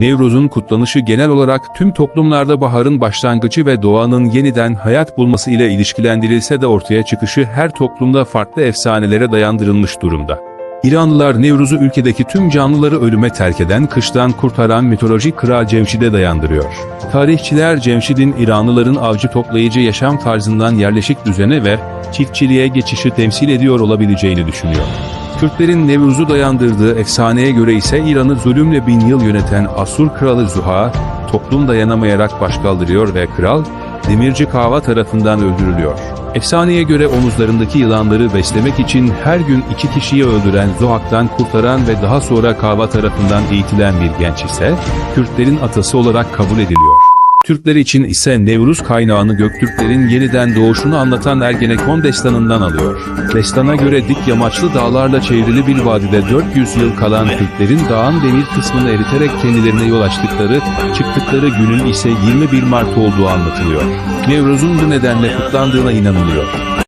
Nevruz'un kutlanışı genel olarak tüm toplumlarda baharın başlangıcı ve doğanın yeniden hayat bulması ile ilişkilendirilse de ortaya çıkışı her toplumda farklı efsanelere dayandırılmış durumda. İranlılar Nevruz'u ülkedeki tüm canlıları ölüme terk eden kıştan kurtaran mitolojik kral Cemşid'e dayandırıyor. Tarihçiler Cemşid'in İranlıların avcı toplayıcı yaşam tarzından yerleşik düzene ve çiftçiliğe geçişi temsil ediyor olabileceğini düşünüyor. Kürtlerin Nevruz'u dayandırdığı efsaneye göre ise İran'ı zulümle bin yıl yöneten Asur kralı Zuha, toplum dayanamayarak başkaldırıyor ve kral, Demirci Kava tarafından öldürülüyor. Efsaneye göre omuzlarındaki yılanları beslemek için her gün iki kişiyi öldüren Zuhak'tan kurtaran ve daha sonra Kava tarafından eğitilen bir genç ise, Kürtlerin atası olarak kabul ediliyor. Türkler için ise Nevruz kaynağını Göktürklerin yeniden doğuşunu anlatan Ergenekon destanından alıyor. Destana göre dik yamaçlı dağlarla çevrili bir vadide 400 yıl kalan Türklerin dağın demir kısmını eriterek kendilerine yol açtıkları, çıktıkları günün ise 21 Mart olduğu anlatılıyor. Nevruz'un bu nedenle kutlandığına inanılıyor.